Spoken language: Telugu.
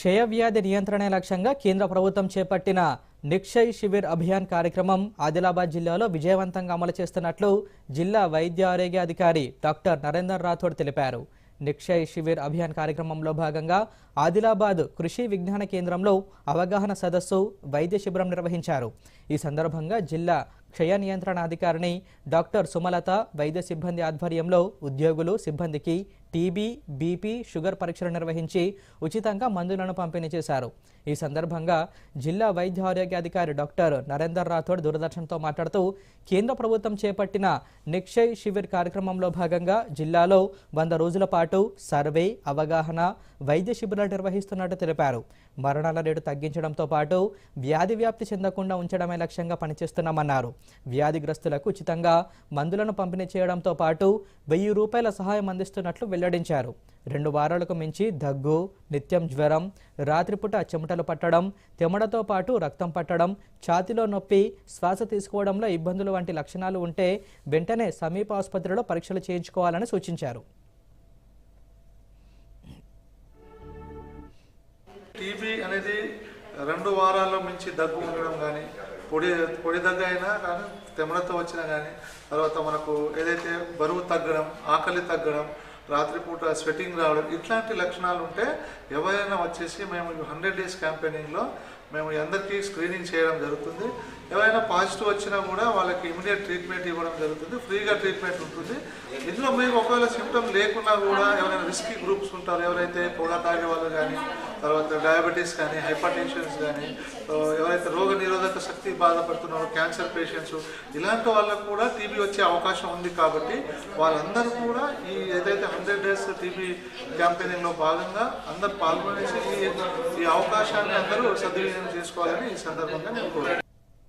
క్షయవ్యాధి నియంత్రణ లక్ష్యంగా కేంద్ర ప్రభుత్వం చేపట్టిన నిక్షయ్ శిబిర్ అభియాన్ కార్యక్రమం ఆదిలాబాద్ జిల్లాలో విజయవంతంగా అమలు చేస్తున్నట్లు జిల్లా వైద్య ఆరోగ్య అధికారి డాక్టర్ నరేందర్ రాథోడ్ తెలిపారు. నిక్షయ్ శిబిర్ అభియాన్ కార్యక్రమంలో భాగంగా ఆదిలాబాద్ కృషి విజ్ఞాన కేంద్రంలో అవగాహన సదస్సు వైద్య శిబిరం నిర్వహించారు. ఈ సందర్భంగా జిల్లా క్షయ నియంత్రణ అధికారిని డాక్టర్ సుమలత వైద్య సిబ్బంది ఆధ్వర్యంలో ఉద్యోగులు సిబ్బందికి టీబీ బీపీ షుగర్ పరీక్షలు నిర్వహించి ఉచితంగా మందులను పంపిణీ చేశారు. ఈ సందర్భంగా జిల్లా వైద్య ఆరోగ్యాధికారి డాక్టర్ నరేందర్ రాథోడ్ దూరదర్శన్తో మాట్లాడుతూ కేంద్ర ప్రభుత్వం చేపట్టిన నిక్షయ్ శిబిర్ కార్యక్రమంలో భాగంగా జిల్లాలో వంద రోజుల పాటు సర్వే అవగాహన వైద్య శిబిరాలు నిర్వహిస్తున్నట్టు తెలిపారు. మరణాల రేటు తగ్గించడంతో పాటు వ్యాధి వ్యాప్తి చెందకుండా ఉంచడమే లక్ష్యంగా పనిచేస్తున్నామన్నారు. వ్యాధిగ్రస్తులకు ఉచితంగా మందులను పంపిణీ చేయడంతో పాటు వెయ్యి రూపాయల సహాయం అందిస్తున్నట్లు వెల్లడించారు. రెండు వారాలకు మించి దగ్గు నిత్యం జ్వరం రాత్రిపూట చెమటలు పట్టడం తెమడతో పాటు రక్తం పట్టడం ఛాతిలో నొప్పి శ్వాస తీసుకోవడంలో ఇబ్బందులు వంటి లక్షణాలు ఉంటే వెంటనే సమీప ఆసుపత్రిలో పరీక్షలు చేయించుకోవాలని సూచించారు. టీబీ అనేది రెండు వారాల్లో మించి దగ్గు ఉండడం కానీ పొడి పొడి దగ్గు అయినా కానీ తెమడతో వచ్చినా కానీ తర్వాత మనకు ఏదైతే బరువు తగ్గడం ఆకలి తగ్గడం రాత్రిపూట స్వెటింగ్ రావడం ఇట్లాంటి లక్షణాలు ఉంటే ఎవరైనా వచ్చేసి మేము హండ్రెడ్ డేస్ క్యాంపెయినింగ్లో మేము అందరికీ స్క్రీనింగ్ చేయడం జరుగుతుంది. ఎవరైనా పాజిటివ్ వచ్చినా కూడా వాళ్ళకి ఇమీడియట్ ట్రీట్మెంట్ ఇవ్వడం జరుగుతుంది. ఫ్రీగా ట్రీట్మెంట్ ఉంటుంది. ఇందులో మీకు ఒకవేళ సిమ్టమ్ లేకున్నా కూడా ఎవరైనా రిస్కీ గ్రూప్స్ ఉంటారు. ఎవరైతే పొగ తాగే వాళ్ళు కానీ తర్వాత డయాబెటీస్ కానీ హైపర్ టెన్షన్స్ కానీ ఎవరైతే రోగ నిరోధక శక్తి బాధపడుతున్నారో క్యాన్సర్ పేషెంట్స్ ఇలాంటి వాళ్ళకు కూడా టీబీ వచ్చే అవకాశం ఉంది కాబట్టి వాళ్ళందరూ కూడా ఈ ఏదైతే హండ్రెడ్ డేస్ టీబీ క్యాంపెయినింగ్లో భాగంగా అందరు పాల్గొనేసి ఈ ఈ అవకాశాన్ని అందరూ సద్వినియోగం చేసుకోవాలని ఈ సందర్భంగా నేను కోరుతున్నాను